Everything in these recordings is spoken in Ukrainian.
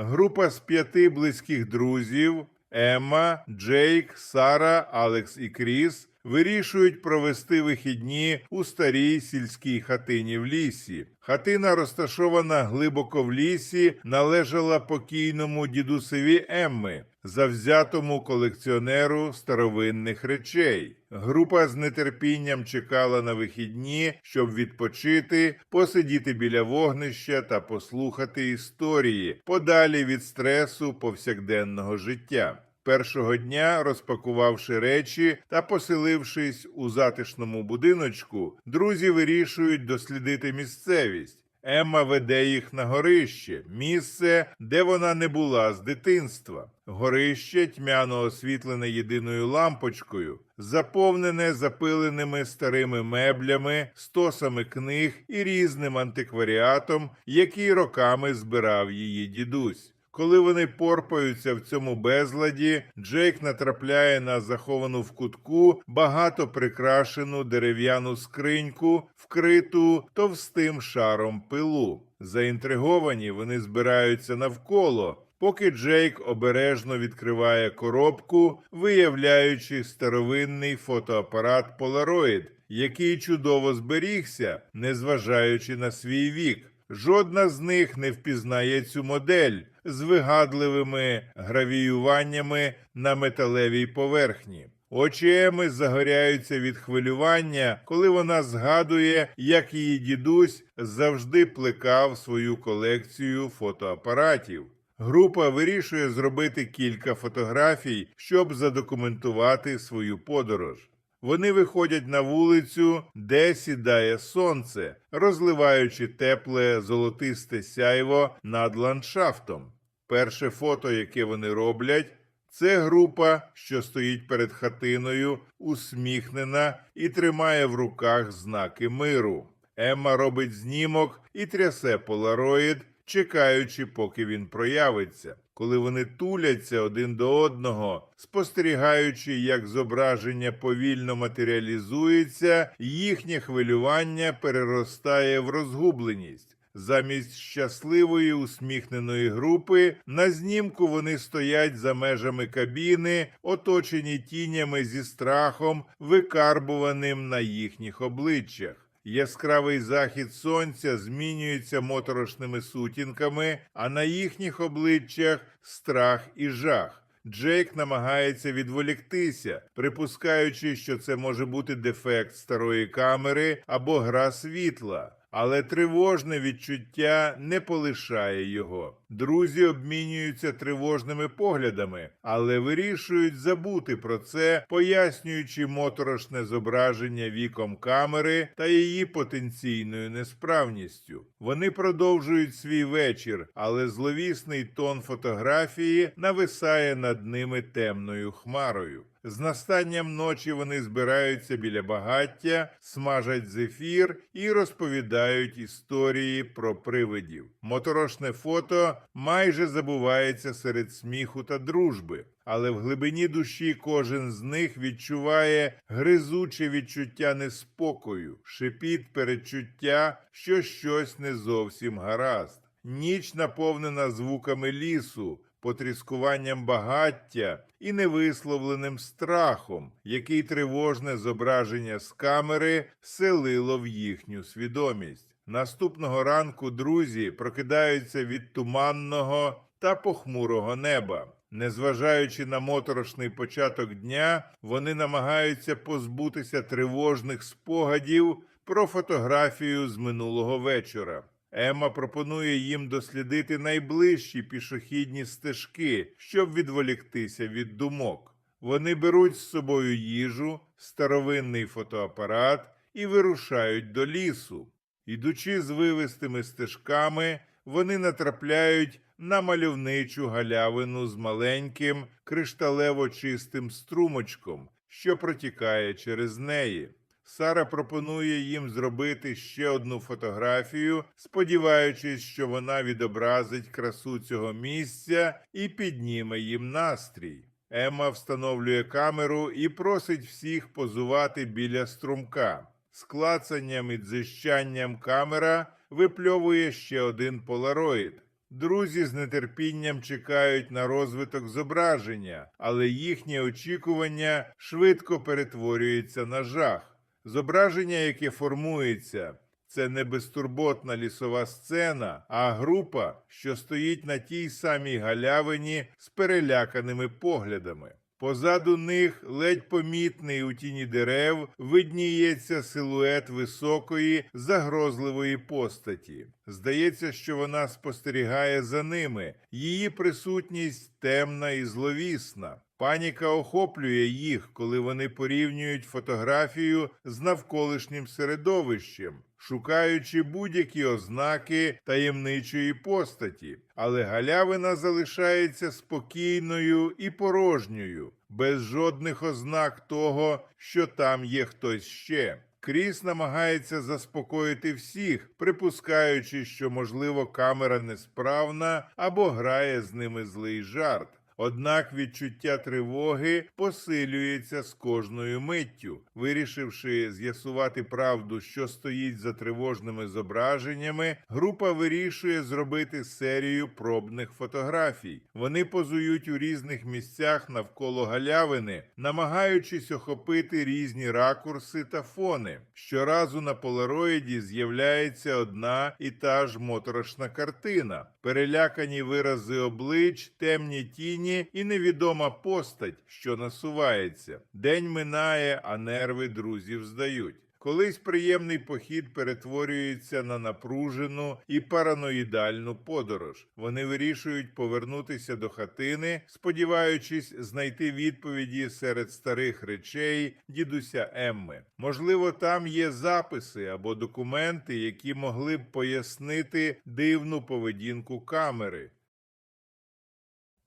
Група з п'яти близьких друзів Емма, Джейк, Сара, Алекс і Кріс вирішують провести вихідні у старій сільській хатині в лісі. Хатина, розташована глибоко в лісі, належала покійному дідусеві Емми, завзятому колекціонеру старовинних речей. Група з нетерпінням чекала на вихідні, щоб відпочити, посидіти біля вогнища та послухати історії, подалі від стресу повсякденного життя. Першого дня, розпакувавши речі та поселившись у затишному будиночку, друзі вирішують дослідити місцевість. Емма веде їх на горище, місце, де вона не була з дитинства. Горище тьмяно освітлене єдиною лампочкою, заповнене запиленими старими меблями, стосами книг і різним антикваріатом, який роками збирав її дідусь. Коли вони порпаються в цьому безладі, Джейк натрапляє на заховану в кутку багато прикрашену дерев'яну скриньку, вкриту товстим шаром пилу. Заінтриговані вони збираються навколо, поки Джейк обережно відкриває коробку, виявляючи старовинний фотоапарат Polaroid, який чудово зберігся, незважаючи на свій вік. Жодна з них не впізнає цю модель з вигадливими гравіюваннями на металевій поверхні. Очі Еми загоряються від хвилювання, коли вона згадує, як її дідусь завжди плекав свою колекцію фотоапаратів. Група вирішує зробити кілька фотографій, щоб задокументувати свою подорож. Вони виходять на вулицю, де сідає сонце, розливаючи тепле золотисте сяйво над ландшафтом. Перше фото, яке вони роблять, це група, що стоїть перед хатиною, усміхнена і тримає в руках знаки миру. Емма робить знімок і трясе полароїд, чекаючи, поки він проявиться. Коли вони туляться один до одного, спостерігаючи, як зображення повільно матеріалізується, їхнє хвилювання переростає в розгубленість. Замість щасливої усміхненої групи на знімку вони стоять за межами кабіни, оточені тінями зі страхом, викарбуваним на їхніх обличчях. Яскравий захід сонця змінюється моторошними сутінками, а на їхніх обличчях страх і жах. Джейк намагається відволіктися, припускаючи, що це може бути дефект старої камери або гра світла. Але тривожне відчуття не полишає його. Друзі обмінюються тривожними поглядами, але вирішують забути про це, пояснюючи моторошне зображення віком камери та її потенційною несправністю. Вони продовжують свій вечір, але зловісний тон фотографії нависає над ними темною хмарою. З настанням ночі вони збираються біля багаття, смажать зефір і розповідають історії про привидів. Моторошне фото майже забувається серед сміху та дружби, але в глибині душі кожен з них відчуває гризуче відчуття неспокою, шипіт передчуття, що щось не зовсім гаразд. Ніч наповнена звуками лісу потріскуванням багаття і невисловленим страхом, який тривожне зображення з камери селило в їхню свідомість. Наступного ранку друзі прокидаються від туманного та похмурого неба. Незважаючи на моторошний початок дня, вони намагаються позбутися тривожних спогадів про фотографію з минулого вечора. Емма пропонує їм дослідити найближчі пішохідні стежки, щоб відволіктися від думок. Вони беруть з собою їжу, старовинний фотоапарат і вирушають до лісу. Ідучи з вивистими стежками, вони натрапляють на мальовничу галявину з маленьким кришталево чистим струмочком, що протікає через неї. Сара пропонує їм зробити ще одну фотографію, сподіваючись, що вона відобразить красу цього місця і підніме їм настрій. Емма встановлює камеру і просить всіх позувати біля струмка. З клацанням і дзищанням камера випльовує ще один полароїд. Друзі з нетерпінням чекають на розвиток зображення, але їхнє очікування швидко перетворюється на жах. Зображення, яке формується, це не безтурботна лісова сцена, а група, що стоїть на тій самій галявині з переляканими поглядами. Позаду них, ледь помітний у тіні дерев, видніється силует високої, загрозливої постаті. Здається, що вона спостерігає за ними. Її присутність темна і зловісна. Паніка охоплює їх, коли вони порівнюють фотографію з навколишнім середовищем, шукаючи будь-які ознаки таємничої постаті. Але галявина залишається спокійною і порожньою, без жодних ознак того, що там є хтось ще. Кріс намагається заспокоїти всіх, припускаючи, що, можливо, камера несправна або грає з ними злий жарт. Однак відчуття тривоги посилюється з кожною миттю. Вирішивши з'ясувати правду, що стоїть за тривожними зображеннями, група вирішує зробити серію пробних фотографій. Вони позують у різних місцях навколо галявини, намагаючись охопити різні ракурси та фони. Щоразу на полароїді з'являється одна і та ж моторошна картина, перелякані вирази облич, темні тіні і невідома постать, що насувається. День минає, а нерви друзів здають. Колись приємний похід перетворюється на напружену і параноїдальну подорож. Вони вирішують повернутися до хатини, сподіваючись знайти відповіді серед старих речей дідуся Емми. Можливо, там є записи або документи, які могли б пояснити дивну поведінку камери.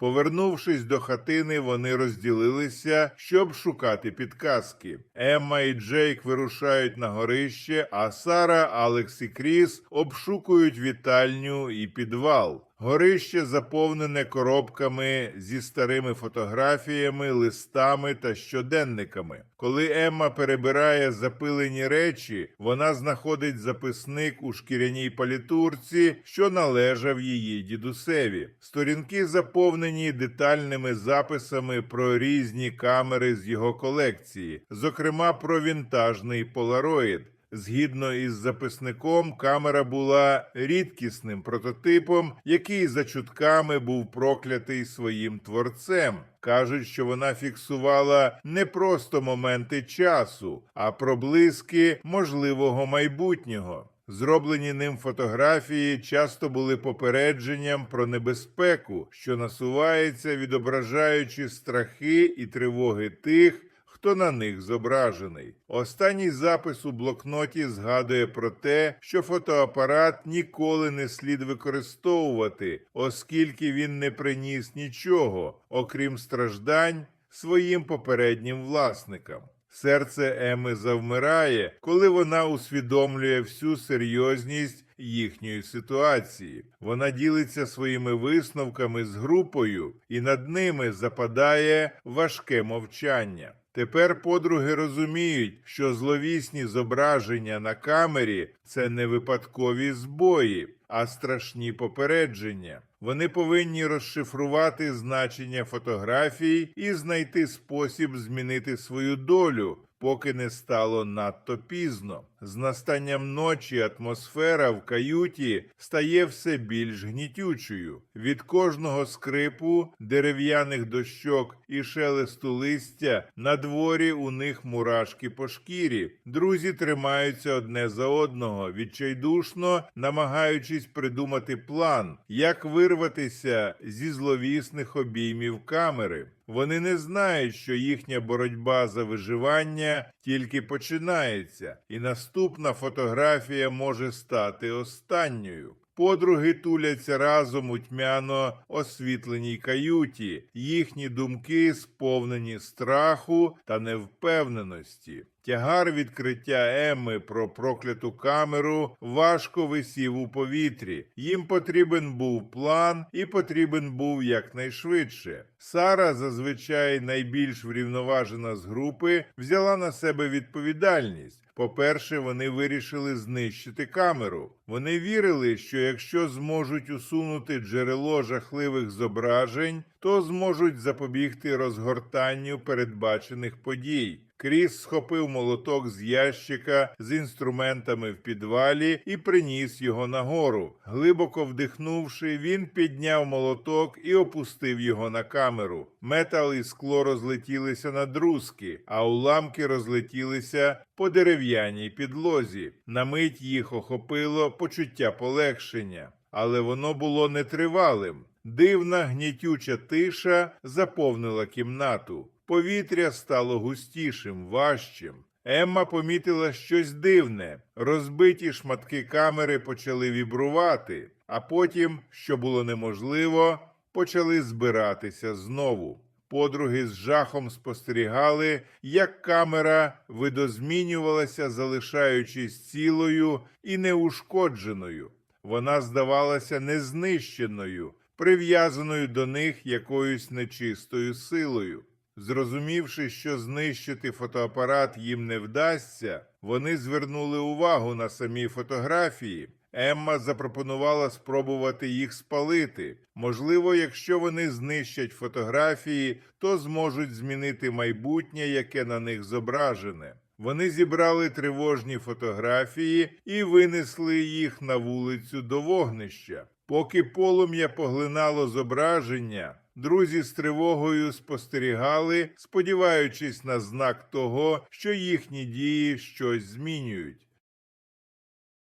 Повернувшись до хатини, вони розділилися, щоб шукати підказки. Емма і Джейк вирушають на горище, а Сара, Алекс і Кріс обшукують вітальню і підвал. Горище заповнене коробками зі старими фотографіями, листами та щоденниками. Коли Емма перебирає запилені речі, вона знаходить записник у шкіряній палітурці, що належав її дідусеві. Сторінки заповнені детальними записами про різні камери з його колекції, зокрема про вінтажний полароїд. Згідно із записником, камера була рідкісним прототипом, який за чутками був проклятий своїм творцем. Кажуть, що вона фіксувала не просто моменти часу, а проблиски можливого майбутнього. Зроблені ним фотографії часто були попередженням про небезпеку, що насувається, відображаючи страхи і тривоги тих, хто на них зображений. Останній запис у блокноті згадує про те, що фотоапарат ніколи не слід використовувати, оскільки він не приніс нічого, окрім страждань своїм попереднім власникам. Серце Еми завмирає, коли вона усвідомлює всю серйозність їхньої ситуації. Вона ділиться своїми висновками з групою, і над ними западає важке мовчання. Тепер подруги розуміють, що зловісні зображення на камері це не випадкові збої, а страшні попередження. Вони повинні розшифрувати значення фотографій і знайти спосіб змінити свою долю, поки не стало надто пізно. З настанням ночі атмосфера в каюті стає все більш гнітючою. Від кожного скрипу, дерев'яних дощок і шелесту листя на дворі у них мурашки по шкірі. Друзі тримаються одне за одного, відчайдушно намагаючись придумати план, як вирватися зі зловісних обіймів камери. Вони не знають, що їхня боротьба за виживання тільки починається, і наступна фотографія може стати останньою. Подруги туляться разом у тьмяно освітленій каюті. Їхні думки сповнені страху та невпевненості. Тягар відкриття Емми про прокляту камеру важко висів у повітрі. Їм потрібен був план і потрібен був якнайшвидше. Сара, зазвичай найбільш врівноважена з групи, взяла на себе відповідальність. По-перше, вони вирішили знищити камеру. Вони вірили, що якщо зможуть усунути джерело жахливих зображень, то зможуть запобігти розгортанню передбачених подій. Кріс схопив молоток з ящика з інструментами в підвалі і приніс його нагору. Глибоко вдихнувши, він підняв молоток і опустив його на камеру. Метал і скло розлетілися на друзки, а уламки розлетілися по дерев'яній підлозі. На мить їх охопило почуття полегшення, але воно було нетривалим. Дивна гнітюча тиша заповнила кімнату. Повітря стало густішим, важчим. Емма помітила щось дивне. Розбиті шматки камери почали вібрувати, а потім, що було неможливо, почали збиратися знову. Подруги з жахом спостерігали, як камера видозмінювалася, залишаючись цілою і неушкодженою. Вона здавалася незнищеною, прив'язаною до них якоюсь нечистою силою. Зрозумівши, що знищити фотоапарат їм не вдасться, вони звернули увагу на самі фотографії. Емма запропонувала спробувати їх спалити. Можливо, якщо вони знищать фотографії, то зможуть змінити майбутнє, яке на них зображене. Вони зібрали тривожні фотографії і винесли їх на вулицю до вогнища. Поки полум'я поглинало зображення, друзі з тривогою спостерігали, сподіваючись на знак того, що їхні дії щось змінюють.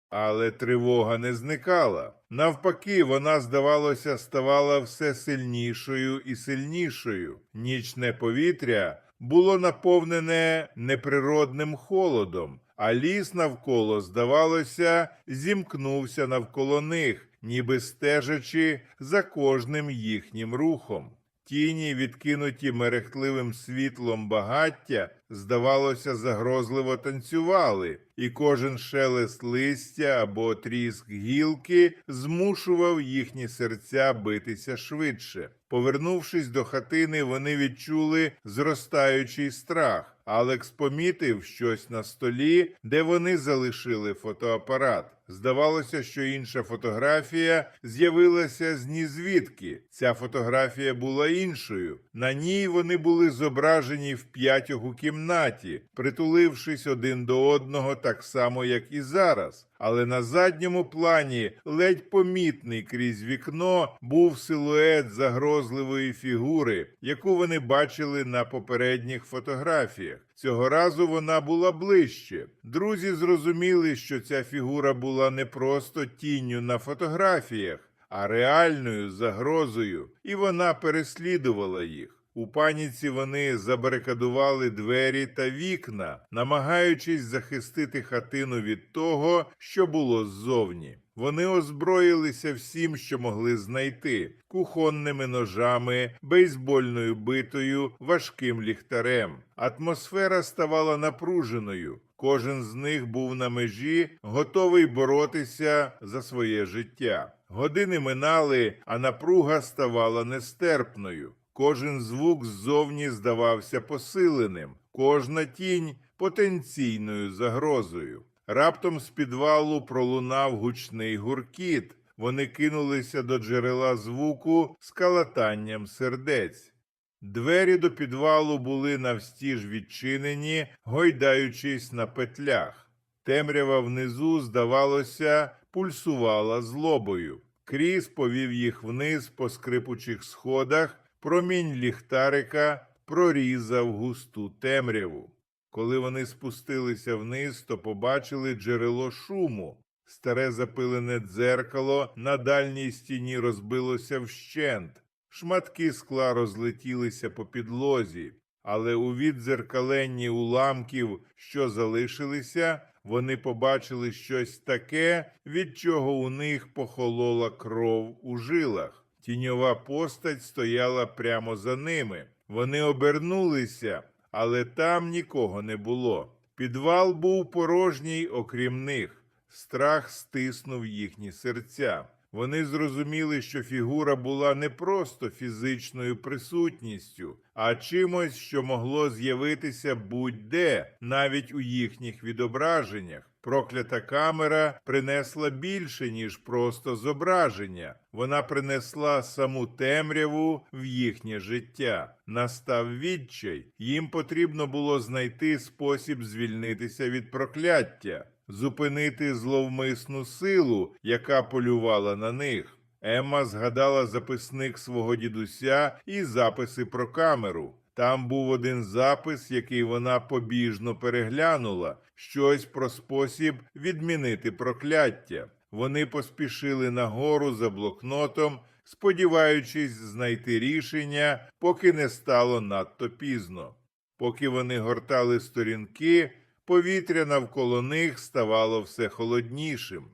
Але тривога не зникала. Навпаки, вона, здавалося, ставала все сильнішою і сильнішою. Нічне повітря було наповнене неприродним холодом, а ліс навколо, здавалося, зімкнувся навколо них, ніби стежачи за кожним їхнім рухом. Тіні, відкинуті мерехтливим світлом багаття, здавалося, загрозливо танцювали, і кожен шелест листя або тріск гілки змушував їхні серця битися швидше. Повернувшись до хатини, вони відчули зростаючий страх. Алекс помітив щось на столі, де вони залишили фотоапарат. Здавалося, що інша фотографія з'явилася з нізвідки. Ця фотографія була іншою. На ній вони були зображені в п'ятьох у кімнаті, притулившись один до одного так само, як і зараз. Але на задньому плані, ледь помітний крізь вікно, був силует загрозливої фігури, яку вони бачили на попередніх фотографіях. Цього разу вона була ближче. Друзі зрозуміли, що ця фігура була не просто тінню на фотографіях, а реальною загрозою, і вона переслідувала їх. У паніці вони забарикадували двері та вікна, намагаючись захистити хатину від того, що було ззовні. Вони озброїлися всім, що могли знайти: кухонними ножами, бейсбольною битою, важким ліхтарем. Атмосфера ставала напруженою. Кожен з них був на межі, готовий боротися за своє життя. Години минали, а напруга ставала нестерпною. Кожен звук ззовні здавався посиленим, кожна тінь потенційною загрозою. Раптом з підвалу пролунав гучний гуркіт. Вони кинулися до джерела звуку з калатанням сердець. Двері до підвалу були навстіж відчинені, гойдаючись на петлях. Темрява внизу, здавалося, пульсувала злобою. Кріс повів їх вниз по скрипучих сходах, промінь ліхтарика прорізав густу темряву. Коли вони спустилися вниз, то побачили джерело шуму. Старе запилене дзеркало на дальній стіні розбилося вщент. Шматки скла розлетілися по підлозі, але у віддзеркаленні уламків, що залишилися, вони побачили щось таке, від чого у них похолола кров у жилах. Тіньова постать стояла прямо за ними. Вони обернулися, але там нікого не було. Підвал був порожній, окрім них. Страх стиснув їхні серця. Вони зрозуміли, що фігура була не просто фізичною присутністю, а чимось, що могло з'явитися будь-де, навіть у їхніх відображеннях. Проклята камера принесла більше, ніж просто зображення. Вона принесла саму темряву в їхнє життя. Настав відчай. Їм потрібно було знайти спосіб звільнитися від прокляття, зупинити зловмисну силу, яка полювала на них. Емма згадала записник свого дідуся і записи про камеру. Там був один запис, який вона побіжно переглянула, щось про спосіб відмінити прокляття. Вони поспішили нагору за блокнотом, сподіваючись знайти рішення, поки не стало надто пізно. Поки вони гортали сторінки, повітря навколо них ставало все холоднішим.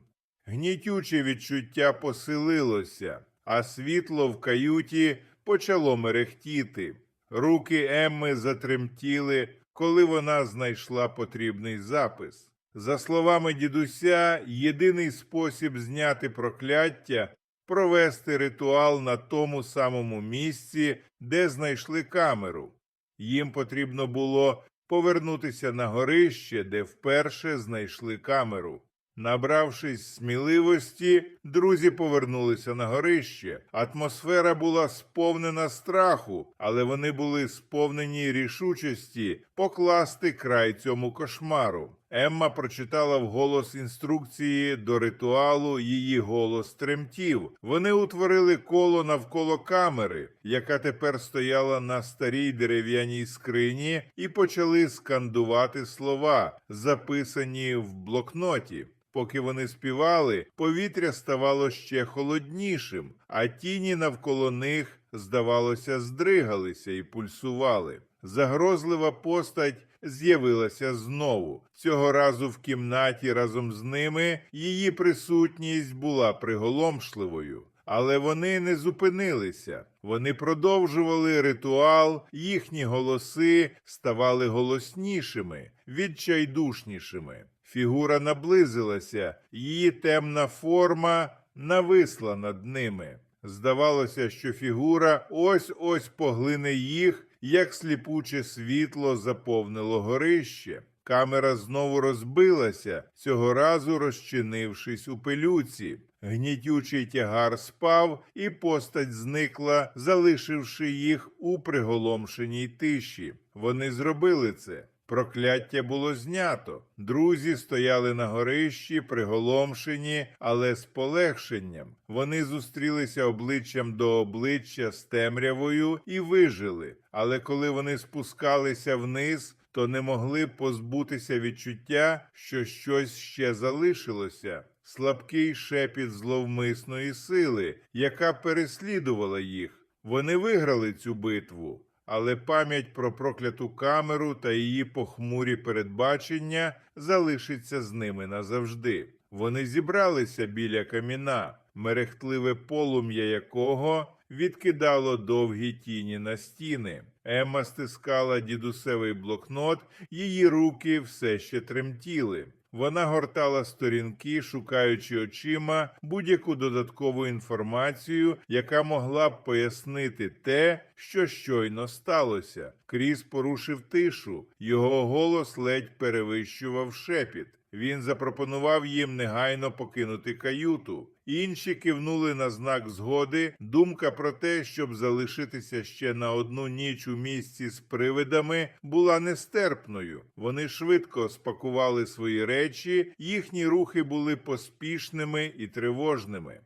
Гнітюче відчуття посилилося, а світло в каюті почало мерехтіти. Руки Емми затремтіли, коли вона знайшла потрібний запис. За словами дідуся, єдиний спосіб зняти прокляття провести ритуал на тому самому місці, де знайшли камеру. Їм потрібно було повернутися на горище, де вперше знайшли камеру. Набравшись сміливості, друзі повернулися на горище. Атмосфера була сповнена страху, але вони були сповнені рішучості покласти край цьому кошмару. Емма прочитала вголос інструкції до ритуалу, її голос тремтів. Вони утворили коло навколо камери, яка тепер стояла на старій дерев'яній скрині, і почали скандувати слова, записані в блокноті. Поки вони співали, повітря ставало ще холоднішим, а тіні навколо них, здавалося, здригалися і пульсували. Загрозлива постать з'явилася знову. Цього разу в кімнаті разом з ними її присутність була приголомшливою. Але вони не зупинилися. Вони продовжували ритуал, їхні голоси ставали голоснішими, відчайдушнішими. Фігура наблизилася, її темна форма нависла над ними. Здавалося, що фігура ось ось поглине їх, як сліпуче світло заповнило горище. Камера знову розбилася, цього разу розчинившись у пилюці. Гнітючий тягар спав, і постать зникла, залишивши їх у приголомшеній тиші. Вони зробили це. Прокляття було знято. Друзі стояли на горищі, приголомшені, але з полегшенням. Вони зустрілися обличчям до обличчя з темрявою і вижили. Але коли вони спускалися вниз, то не могли позбутися відчуття, що щось ще залишилося. Слабкий шепіт зловмисної сили, яка переслідувала їх. Вони виграли цю битву, але пам'ять про прокляту камеру та її похмурі передбачення залишиться з ними назавжди. Вони зібралися біля каміна, мерехтливе полум'я якого відкидало довгі тіні на стіни. Емма стискала дідусевий блокнот, її руки все ще тремтіли. Вона гортала сторінки, шукаючи очима будь-яку додаткову інформацію, яка могла б пояснити те, що щойно сталося. Кріс порушив тишу, його голос ледь перевищував шепіт. Він запропонував їм негайно покинути каюту. Інші кивнули на знак згоди. Думка про те, щоб залишитися ще на одну ніч у місці з привидами, була нестерпною. Вони швидко спакували свої речі, їхні рухи були поспішними і тривожними.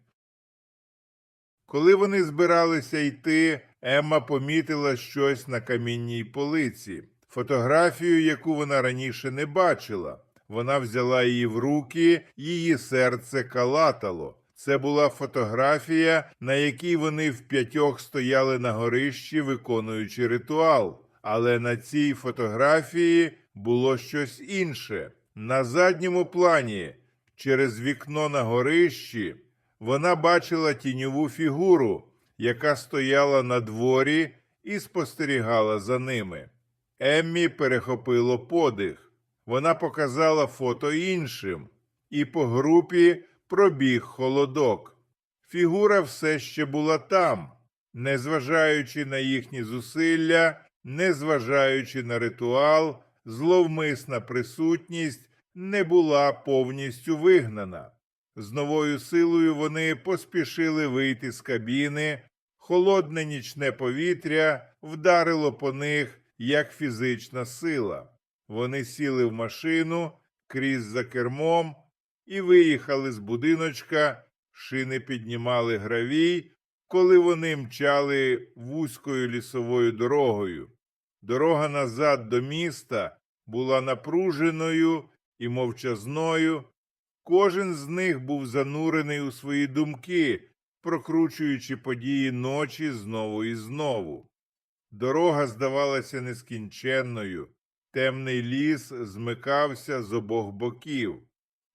Коли вони збиралися йти, Емма помітила щось на камінній полиці, фотографію, яку вона раніше не бачила. Вона взяла її в руки, її серце калатало. Це була фотографія, на якій вони вп'ятьох стояли на горищі, виконуючи ритуал. Але на цій фотографії було щось інше. На задньому плані, через вікно на горищі, вона бачила тіньову фігуру, яка стояла на дворі і спостерігала за ними. Еммі перехопило подих. Вона показала фото іншим, і по групі пробіг холодок. Фігура все ще була там, незважаючи на їхні зусилля, незважаючи на ритуал, зловмисна присутність не була повністю вигнана. З новою силою вони поспішили вийти з кабіни. Холодне нічне повітря вдарило по них як фізична сила. Вони сіли в машину, крізь за кермом, і виїхали з будиночка, шини піднімали гравій, коли вони мчали вузькою лісовою дорогою. Дорога назад до міста була напруженою і мовчазною. Кожен з них був занурений у свої думки, прокручуючи події ночі знову і знову. Дорога здавалася нескінченною, темний ліс змикався з обох боків.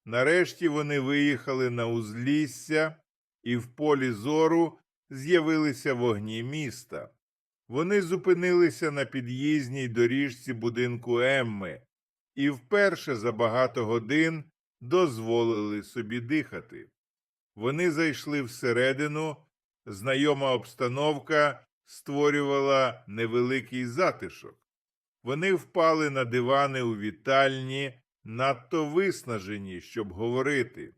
Нарешті вони виїхали на узлісся, і в полі зору з'явилися вогні міста. Вони зупинилися на під'їзній доріжці будинку Емми і вперше за багато годин дозволили собі дихати. Вони зайшли всередину, знайома обстановка створювала невеликий затишок. Вони впали на дивани у вітальні, надто виснажені, щоб говорити.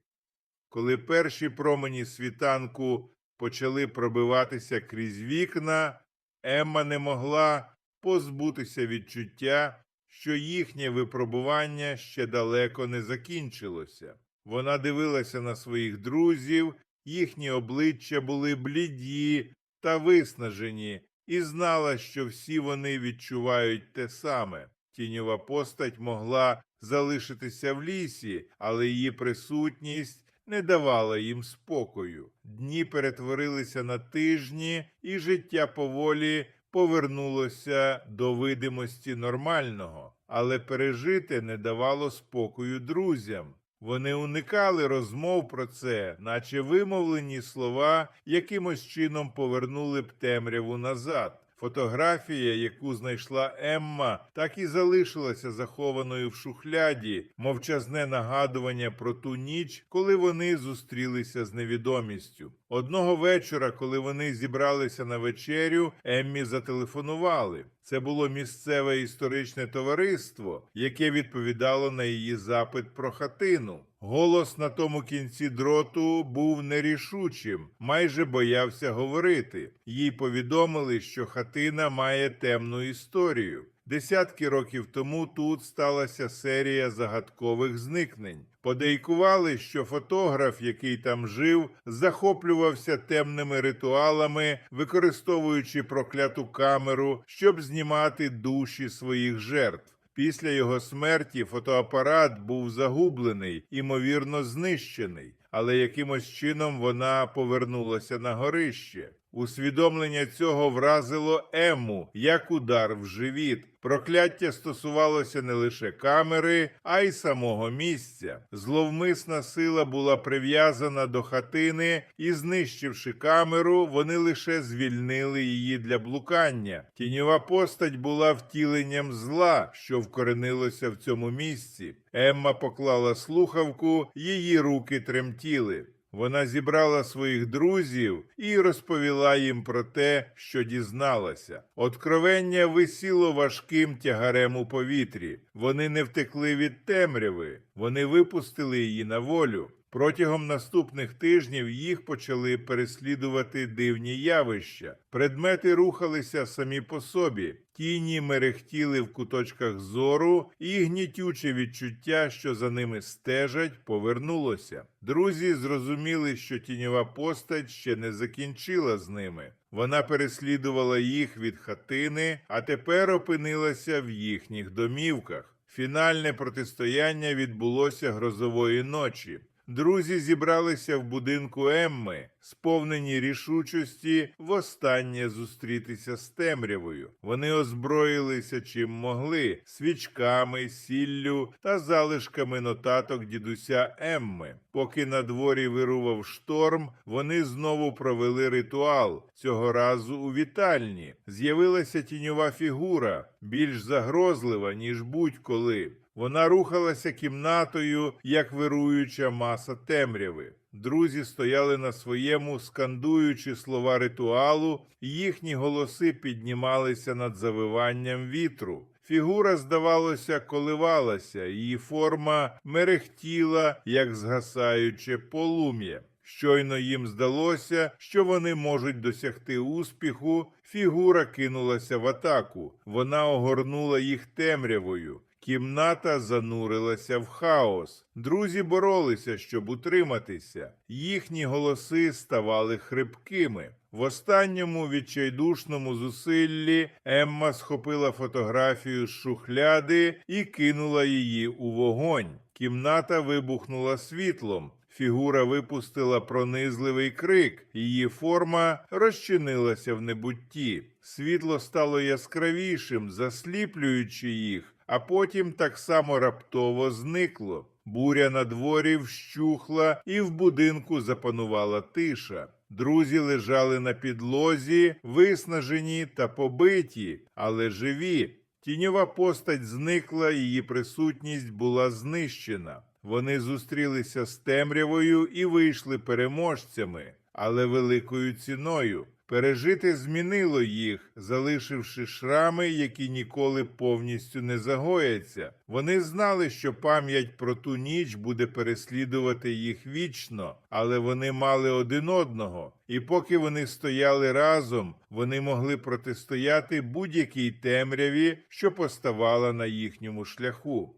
Коли перші промені світанку почали пробиватися крізь вікна, Емма не могла позбутися відчуття, що їхнє випробування ще далеко не закінчилося. Вона дивилася на своїх друзів, їхні обличчя були бліді та виснажені, і знала, що всі вони відчувають те саме. Тіньова постать могла залишитися в лісі, але її присутність не давала їм спокою. Дні перетворилися на тижні, і життя поволі повернулося до видимості нормального, але пережити не давало спокою друзям. Вони уникали розмов про це, наче вимовлені слова якимось чином повернули б темряву назад. Фотографія, яку знайшла Емма, так і залишилася захованою в шухляді, мовчазне нагадування про ту ніч, коли вони зустрілися з невідомістю. Одного вечора, коли вони зібралися на вечерю, Еммі зателефонували. Це було місцеве історичне товариство, яке відповідало на її запит про хатину. Голос на тому кінці дроту був нерішучим, майже боявся говорити. Їй повідомили, що хатина має темну історію. Десятки років тому тут сталася серія загадкових зникнень. Подейкували, що фотограф, який там жив, захоплювався темними ритуалами, використовуючи прокляту камеру, щоб знімати душі своїх жертв. Після його смерті фотоапарат був загублений, імовірно, знищений, але якимось чином вона повернулася на горище. Усвідомлення цього вразило Ему як удар в живіт. Прокляття стосувалося не лише камери, а й самого місця. Зловмисна сила була прив'язана до хатини, і, знищивши камеру, вони лише звільнили її для блукання. Тіньова постать була втіленням зла, що вкоренилося в цьому місці. Емма поклала слухавку, її руки тремтіли. Вона зібрала своїх друзів і розповіла їм про те, що дізналася. Откровення висіло важким тягарем у повітрі. Вони не втекли від темряви, вони випустили її на волю. Протягом наступних тижнів їх почали переслідувати дивні явища. Предмети рухалися самі по собі, тіні мерехтіли в куточках зору, і гнітюче відчуття, що за ними стежать, повернулося. Друзі зрозуміли, що тіньова постать ще не закінчила з ними. Вона переслідувала їх від хатини, а тепер опинилася в їхніх домівках. Фінальне протистояння відбулося грозової ночі. Друзі зібралися в будинку Емми, сповнені рішучості востаннє зустрітися з темрявою. Вони озброїлися чим могли свічками, сіллю та залишками нотаток дідуся Емми. Поки на дворі вирував шторм, вони знову провели ритуал. Цього разу у вітальні з'явилася тіньова фігура, більш загрозлива ніж будь-коли. Вона рухалася кімнатою, як вируюча маса темряви. Друзі стояли на своєму, скандуючи слова ритуалу, їхні голоси піднімалися над завиванням вітру. Фігура, здавалося, коливалася, її форма мерехтіла, як згасаюче полум'я. Щойно їм здалося, що вони можуть досягти успіху, фігура кинулася в атаку. Вона огорнула їх темрявою. Кімната занурилася в хаос. Друзі боролися, щоб утриматися. Їхні голоси ставали хрипкими. В останньому відчайдушному зусиллі Емма схопила фотографію з шухляди і кинула її у вогонь. Кімната вибухнула світлом. Фігура випустила пронизливий крик, її форма розчинилася в небутті. Світло стало яскравішим, засліплюючи їх, а потім так само раптово зникло. Буря на дворі вщухла, і в будинку запанувала тиша. Друзі лежали на підлозі, виснажені та побиті, але живі. Тіньова постать зникла, її присутність була знищена. Вони зустрілися з темрявою і вийшли переможцями, але великою ціною. Пережити змінило їх, залишивши шрами, які ніколи повністю не загояться. Вони знали, що пам'ять про ту ніч буде переслідувати їх вічно, але вони мали один одного, і поки вони стояли разом, вони могли протистояти будь-якій темряві, що поставала на їхньому шляху.